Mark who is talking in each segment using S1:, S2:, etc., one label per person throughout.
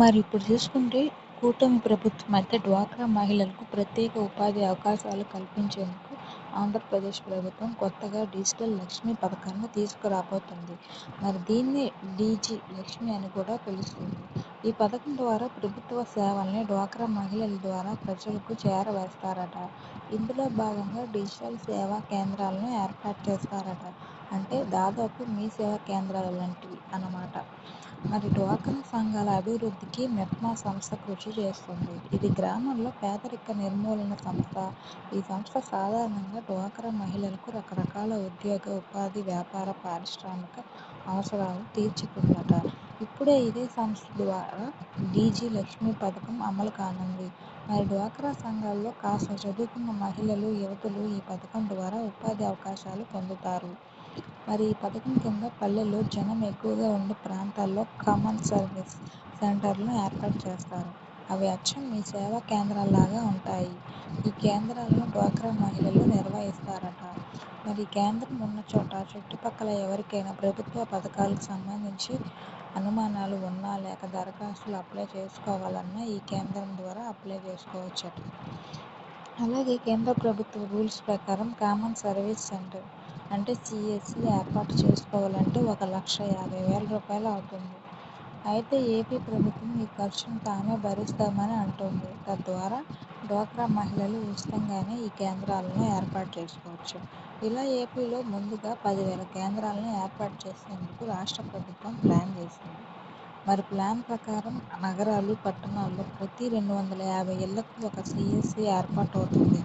S1: మరి ఇప్పుడు చూసుకుంటే కూటమి ప్రభుత్వం అయితే డ్వాక్రా మహిళలకు ప్రత్యేక ఉపాధి అవకాశాలు కల్పించేందుకు ఆంధ్రప్రదేశ్ ప్రభుత్వం కొత్తగా డిజిటల్ లక్ష్మి పథకాన్ని తీసుకురాబోతోంది. మరి దీన్ని డీజీ లక్ష్మి అని కూడా పిలుస్తుంది. ఈ పథకం ద్వారా ప్రభుత్వ సేవల్ని డ్వాక్రా మహిళల ద్వారా ప్రజలకు చేరవేస్తారట. ఇందులో భాగంగా డిజిటల్ సేవా కేంద్రాలను ఏర్పాటు చేస్తారట. అంటే దాదాపు మీ సేవా కేంద్రాలు లాంటివి అన్నమాట. మరి డ్వాక్రా సంఘాల అభివృద్ధికి మెప్మా సంస్థ కృషి చేస్తుంది. ఇది గ్రామంలో పేదరిక నిర్మూలన సంస్థ. ఈ సంస్థ సాధారణంగా డ్వాక్రా మహిళలకు రకరకాల ఉద్యోగ ఉపాధి వ్యాపార పారిశ్రామిక అవసరాలు తీర్చుతుందట ఇప్పుడే ఇదే సంస్థ ద్వారా డీజీ లక్ష్మి పథకం అమలు కానుంది. మరి డ్వాక్రా సంఘాల్లో కాస్త చదువుకున్న మహిళలు యువతులు ఈ పథకం ద్వారా ఉపాధి అవకాశాలు పొందుతారు. మరి ఈ పథకం కింద పల్లెల్లో జనం ఎక్కువగా ఉండే ప్రాంతాల్లో కామన్ సర్వీస్ సెంటర్లను ఏర్పాటు చేస్తారు. అవి అచ్చం మీ సేవా కేంద్రాల్లాగా ఉంటాయి. ఈ కేంద్రాలను డ్వాక్రా మహిళలు నిర్వహిస్తారట. మరి కేంద్రం ఉన్న చోట చుట్టుపక్కల ఎవరికైనా ప్రభుత్వ పథకాలకు సంబంధించి అనుమానాలు ఉన్నా లేక దరఖాస్తులు అప్లై చేసుకోవాలన్నా ఈ కేంద్రం ద్వారా అప్లై చేసుకోవచ్చట. అలాగే కేంద్ర ప్రభుత్వ రూల్స్ ప్రకారం కామన్ సర్వీస్ సెంటర్ అంటే సిఎస్సి ఏర్పాటు చేసుకోవాలంటే ఒక లక్ష యాభై వేల రూపాయలు అవుతుంది. అయితే ఏపీ ప్రభుత్వం ఈ ఖర్చును తామే భరిస్తామని అంటోంది. తద్వారా డ్వాక్రా మహిళలు ఉచితంగానే ఈ కేంద్రాలను ఏర్పాటు చేసుకోవచ్చు. ఇలా ఏపీలో ముందుగా పదివేల కేంద్రాలను ఏర్పాటు చేసేందుకు రాష్ట్ర ప్రభుత్వం ప్లాన్ చేసింది. మరి ప్లాన్ ప్రకారం నగరాలు పట్టణాల్లో ప్రతి రెండు వందల యాభై ఇళ్ళకు ఒక సిఎస్సి ఏర్పాటవుతుంది.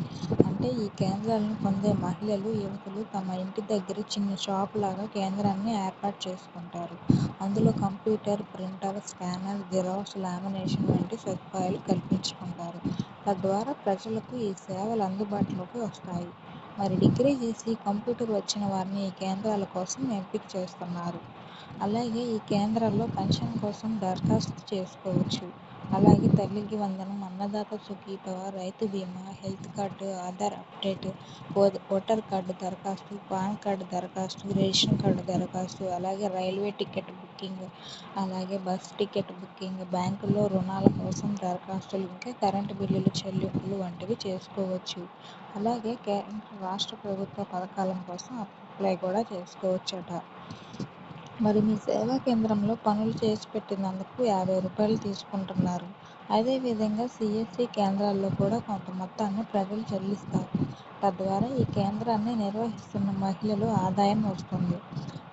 S1: అంటే ఈ కేంద్రాలను పొందే మహిళలు యువతులు తమ ఇంటి దగ్గర చిన్న షాపు లాగా కేంద్రాన్ని ఏర్పాటు చేసుకుంటారు. అందులో computer printer scanner xerox lamination వంటి సదుపాయాలు కల్పించుకుంటారు. తద్వారా ప్రజలకు ఈ సేవలు అందుబాటులోకి వస్తాయి. మరి డిగ్రీ చేసి కంప్యూటర్ వచ్చిన వారిని ఈ కేంద్రాల కోసం ఎంపిక చేస్తున్నారు. అలాగే ఈ కేంద్రాల్లో పెన్షన్ కోసం దరఖాస్తు చేసుకోవచ్చు. అలాగే తల్లికి వందనం అన్నదాత సుఖీభవ రైతు బీమా health card Aadhaar update voter card దరఖాస్తు పాన్ కార్డు దరఖాస్తు రేషన్ కార్డు దరఖాస్తు అలాగే రైల్వే టికెట్ బుకింగ్ అలాగే బస్ టికెట్ బుకింగ్ బ్యాంకులో రుణాల కోసం దరఖాస్తులు ఇంకా కరెంటు బిల్లులు చెల్లింపులు వంటివి చేసుకోవచ్చు. అలాగే కేంద్ర రాష్ట్ర ప్రభుత్వ పథకాల కోసం అప్లై కూడా చేసుకోవచ్చట. మరి మీ సేవా కేంద్రంలో పనులు చేసి పెట్టినందుకు యాభై రూపాయలు తీసుకుంటున్నారు. అదేవిధంగా సిఎస్సి కేంద్రాల్లో కూడా కొంత మొత్తాన్ని ప్రజలు చెల్లిస్తారు. తద్వారా ఈ కేంద్రాన్ని నిర్వహిస్తున్న మహిళలు ఆదాయం వస్తుంది.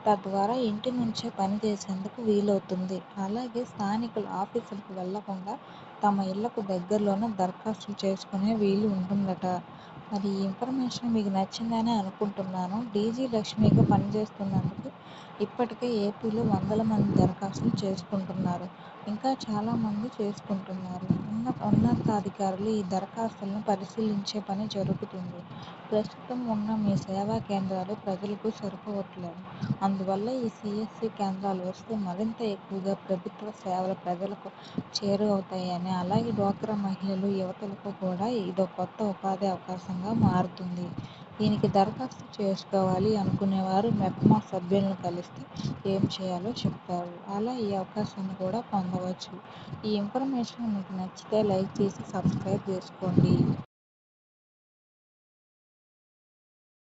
S1: తద్వారా ఇంటి నుంచే పని చేసేందుకు వీలవుతుంది. అలాగే స్థానికులు ఆఫీసులకు వెళ్ళకుండా తమ ఇళ్ళకు దగ్గరలోనే దరఖాస్తులు చేసుకునే వీలు ఉంటుందట. మరి ఈ ఇన్ఫర్మేషన్ మీకు నచ్చిందని అనుకుంటున్నాను. డీజీ లక్ష్మిగా పనిచేస్తున్నందుకు ఇప్పటికే ఏపీలో వందల మంది దరఖాస్తులు చేసుకుంటున్నారు. ఇంకా చాలామంది చేసుకుంటున్నారు. ఉన్న ఉన్నతాధికారులు ఈ దరఖాస్తులను పరిశీలించే పని జరుగుతుంది. ప్రస్తుతం ఉన్న మీ సేవా కేంద్రాలు ప్రజలకు సరిపోవట్లేదు. అందువల్ల ఈ సిఎస్సి కేంద్రాలు వస్తే మరింత ఎక్కువగా ప్రభుత్వ సేవలు ప్రజలకు చేరువవుతాయని అలాగే డ్వాక్రా మహిళలు యువతలకు కూడా ఇదో కొత్త ఉపాధి అవకాశంగా మారుతుంది. దీనికి దరఖాస్తు చేసుకోవాలి అనుకునేవారు మెప్మా సభ్యులను కలిస్తే ఏం చేయాలో చెప్తారు. అలా ఈ అవకాశాన్ని కూడా పొందవచ్చు. ఈ ఇన్ఫర్మేషన్ మీకు నచ్చితే లైక్ చేసి సబ్స్క్రైబ్ చేసుకోండి.